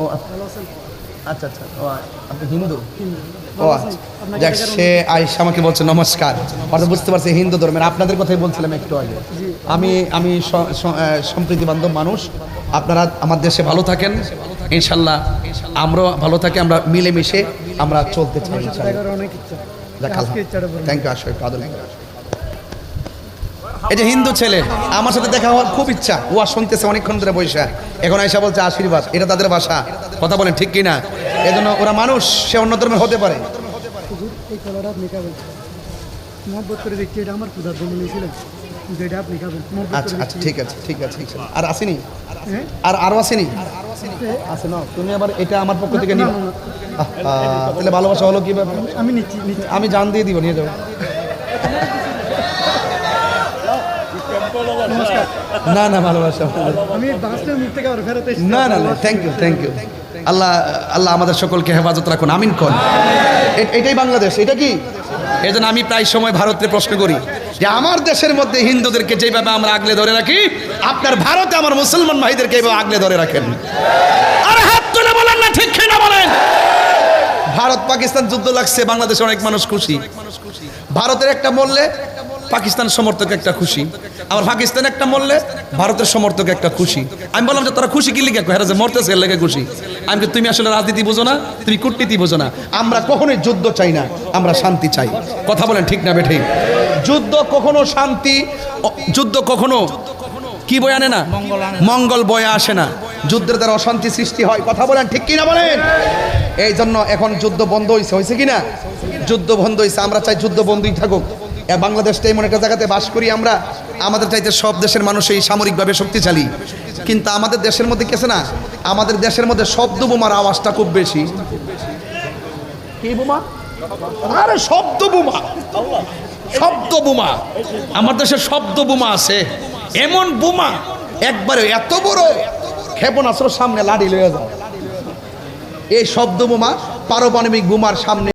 ও আচ্ছা। আচ্ছা ও আপনি হিন্দু? ও আচ্ছা? যাক সে আয়সা আমাকে বলছে নমস্কার। অর্থাৎ বুঝতে পারছি হিন্দু ধর্মের। আপনাদের কথাই বলছিলাম একটু আগে। আমি আমি সম্প্রীতি বান্ধব মানুষ। আপনারা আমার দেশে ভালো থাকেন। ইনশাল্লাহ আমরাও ভালো থাকি আমরা মিলেমিশে আমরা চলতে চাই থ্যাংক ইউ আসো একটু আদর এই যে হিন্দু ছেলে আমার সাথে দেখা হওয়ার খুব ইচ্ছা। ও আর শুনতেছে অনেকক্ষণ ধরে বৈশা এখন আয়সা বলছে আশীর্বাদ এটা তাদের ভাষা কথা বলেন ঠিক কিনা? এজন্য ওরা মানুষ সে অন্য ধর্মের হতে পারে। এটা এটা আচ্ছা আচ্ছা ঠিক আছে ঠিক আছে ঠিক আছে। আর আসেনি? আর আরও আসেনি? আছে না তুমি আবার এটা আমার পক্ষ থেকে নিও। তাহলে ভালোবাসা হলো কি আমি আমি জান দিয়ে দিব নিয়ে যাব না না ভালোবাসা। আমি মুখ থেকে ফেরত না না না থ্যাংক ইউ থ্যাংক ইউ আল্লাহ আল্লাহ আমাদের সকলকে হেফাজত রাখুন আমিন কন। এটাই বাংলাদেশ এটা কি? এই আমি প্রায় সময় ভারতে প্রশ্ন করি যে আমার দেশের মধ্যে হিন্দুদেরকে যেভাবে আমরা আগলে ধরে রাখি আপনার ভারতে আমার মুসলমান ভাইদেরকে এইভাবে আগলে ধরে রাখেন। আরে হাত তুলে বলেন না ঠিক না বলেন? ভারত পাকিস্তান যুদ্ধ লাগছে বাংলাদেশে অনেক মানুষ খুশি। ভারতের একটা মরলে পাকিস্তান সমর্থক একটা খুশি। আবার পাকিস্তান একটা মরলে ভারতের সমর্থক একটা খুশি। আমি বললাম যে, তারা খুশি কি লিখে হেরা যে মরতেছে লেগে খুশি। আমি তুমি আসলে রাজনীতি বোঝো না, তুমি কূটনীতি বোঝো না। আমরা কখনোই যুদ্ধ চাই না, আমরা শান্তি চাই। কথা বলেন ঠিক না বেঠে যুদ্ধ কখনো শান্তি যুদ্ধ কখনো কি বয়ে আনে না? মঙ্গল বয়ে আসে না। যুদ্ধের দ্বারা অশান্তি সৃষ্টি হয়। কথা বলেন ঠিক কিনা বলেন? এই জন্য এখন যুদ্ধ বন্ধ হয়েছে হয়েছে কিনা? যুদ্ধ বন্ধ হয়েছে আমরা চাই যুদ্ধ বন্ধই থাকুক। বাংলাদেশটা এমন একটা জায়গাতে বাস করি আমরা। আমাদের চাইতে সব দেশের মানুষ এই সামরিকভাবে শক্তিশালী। কিন্তু আমাদের দেশের মধ্যে কেছে না? আমাদের দেশের মধ্যে শব্দ বোমার আওয়াজটা খুব বেশি। কি বোমা? আরে শব্দ বোমা শব্দ বোমা আমার দেশে শব্দ বোমা আছে। এমন বোমা। একবারে এত বড় ক্ষেপণাস্ত্র সামনে লাড়ি লয়ে যায় এই শব্দ বোমা পারমাণবিক বোমার সামনে